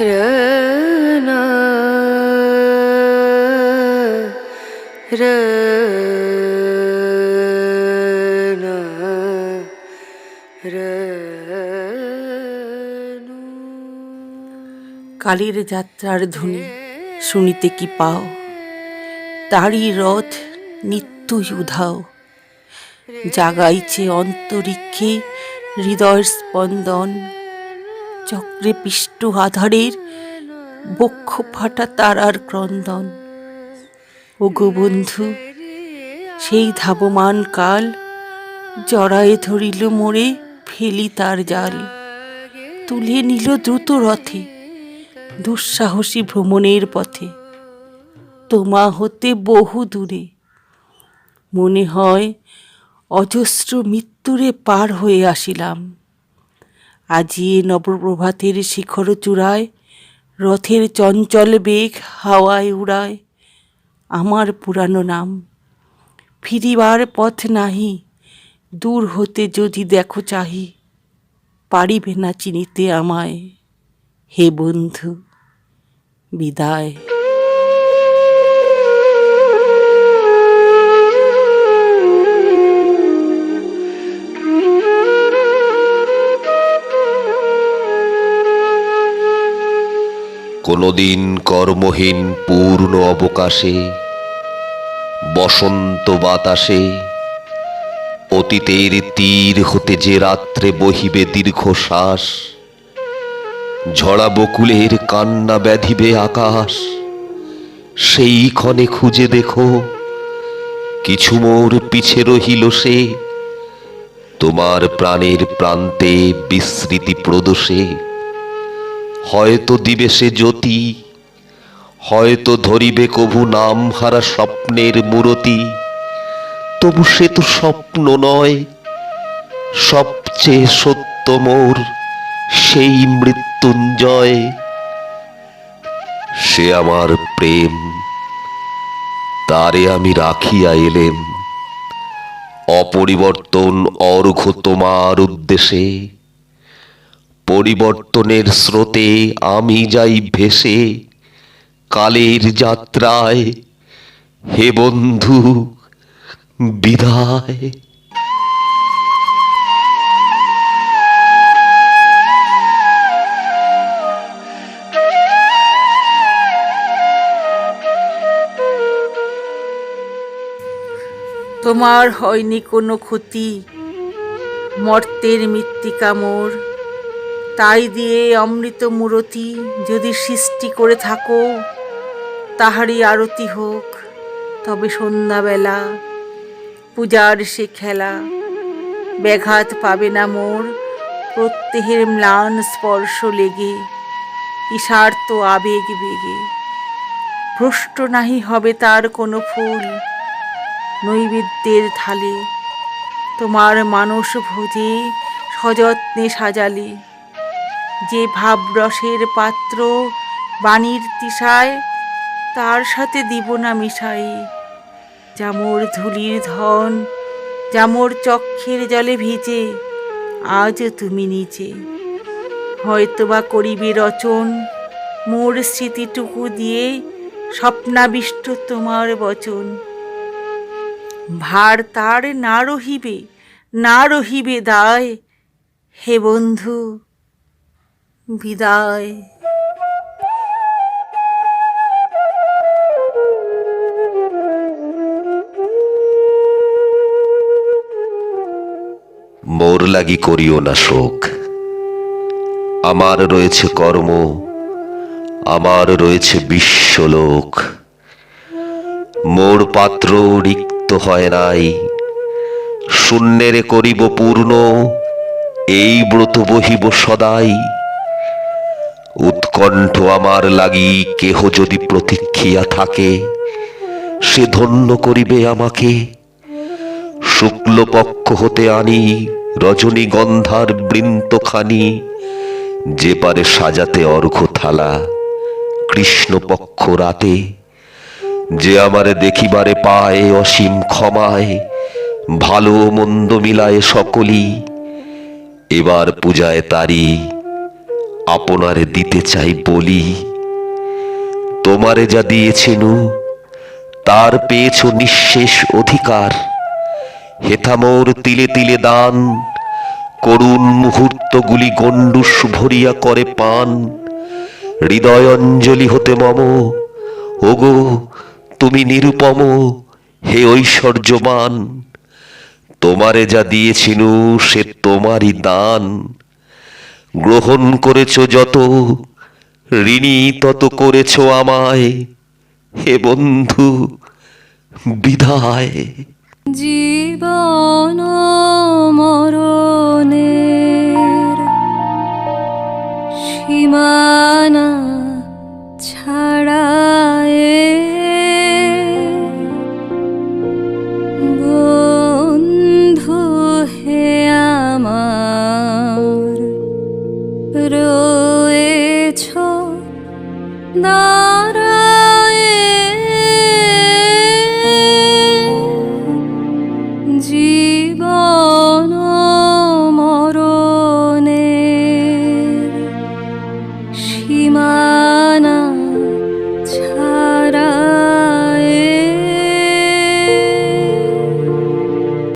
রনু কালের যাত্রার ধ্বনি শুনিতে কি পাও? তারই রথ নিত্যই উধাও। জাগাইছে অন্তরিক্ষে হৃদয় স্পন্দন, চক্রে পিষ্ট আধারের বক্ষ ফাটা তারার ক্রন্দন। ওগো বন্ধু, সেই ধাবমান কাল জড়ায়ে ধরিল মোরে ফেলি তার জাল। তুলে নিল দ্রুত রথে দুঃসাহসী ভ্রমণের পথে। তোমা হতে বহু দূরে। মনে হয় অজস্র মৃত্যুরে পার হয়ে আসিলাম। আজি নবপ্রভাতের শিখর চূড়ায়, রথের চঞ্চল বেগ হাওয়ায় উড়ায় আমার পুরানো নাম। ফিরিবার পথ নাহি, দূর হতে যদি দেখো চাহি, পারিবে না চিনিতে আমায়। হে বন্ধু, বিদায়। কোনদিন কর্মহীন পূর্ণ অবকাশে, বসন্ত বাতাসে, অতীতের তীর হতে যে রাত্রে বহিবে দীর্ঘশ্বাস, ঝরা বকুলের কান্না ব্যাধিবে আকাশ, সেই ক্ষণে খুঁজে দেখো, কিছু মোর পিছে রহিল সে, তোমার প্রাণের প্রান্তে বিস্মৃতি প্রদোষে। হয়তো দিবে সে জ্যোতি, হয়তো ধরিবে কভু নাম হারা স্বপ্নের মূরতি, তবু সে তো স্বপ্ন নয়, সবচেয়ে সত্য মোর সেই মৃত্যুঞ্জয়। সে আমার প্রেম, তারে আমি রাখিয়া এলেম, অপরিবর্তন অর্ঘ তোমার উদ্দেশে পরিবর্তনের স্রোতে আমি যাই ভেসে, কালের যাত্রায়, হে বন্ধু, বিদায়। তোমার হয়নি কোনো ক্ষতি, মর্তের মৃত্তিকা মোর। তাই দিয়ে অমৃত মূরতি যদি সৃষ্টি করে থাকো, তাহারই আরতি হোক। তবে সন্ধ্যাবেলা পূজার সে খেলা ব্যাঘাত পাবে না মোর। প্রত্যেকের ম্লান স্পর্শ লেগে ঈশার্ত আবেগ বেগে। ভ্রষ্ট নাহি হবে তার কোনো ফুল নৈবেদ্যের থালে তোমার মানস ভোজে সযত্নে সাজালে। যে ভাবরসের পাত্র বাণীর তিসায়, তার সাথে দিব না মিশাই। জামর ধুলির ধন, জামর চক্ষের জলে ভিজে, আজ তুমি নিচে হয়তোবা করিবে রচন, মোর স্মৃতিটুকু দিয়ে স্বপ্নাবিষ্ট তোমার বচন। ভার তার না রহিবে না রহিবে দায়। হে বন্ধু বিদায়। মোর লাগি করিও না শোক। আমার রয়েছে কর্ম, আমার রয়েছে বিশ্বলোক। মোর পাত্র রিক্ত হয় নাই, শূন্যেরে করিব পূর্ণ, এই ব্রত বহিব সদাই। উৎকণ্ঠ আমার লাগি কেহ যদি প্রতীক্ষিয়া থাকে, সে ধন্য করিবে আমাকে। শুক্লপক্ষ হতে আনি, রজনীগন্ধার বৃন্তখানি, যে পারে সাজাতে অর্ঘ থালা, কৃষ্ণপক্ষ রাতে। যে আমারে দেখিবারে পায় অসীম ক্ষমায়, ভালো মন্দ মিলায় সকলি এবার পূজায় তারি আপনারে দিতে চাই বলি, তোমারে যা দিয়েছেনু তার পেয়েছ নিঃশেষ অধিকার। হেথামোর তিলে তিলে দান, করুণ মুহূর্তগুলি গণ্ডুস ভরিয়া করে পান। হৃদয় অঞ্জলি হতে মম, ওগো, তুমি নিরুপম, হে ঐশ্বর্যবান। তোমারে যা দিয়েছিনু সে তোমারই দান। গ্রহণ করেছ যত ঋণী তত করেছ আমায়। হে বন্ধু বিধায় জীবন মরণের সীমানা ছাড়ায়ে 비춰 나를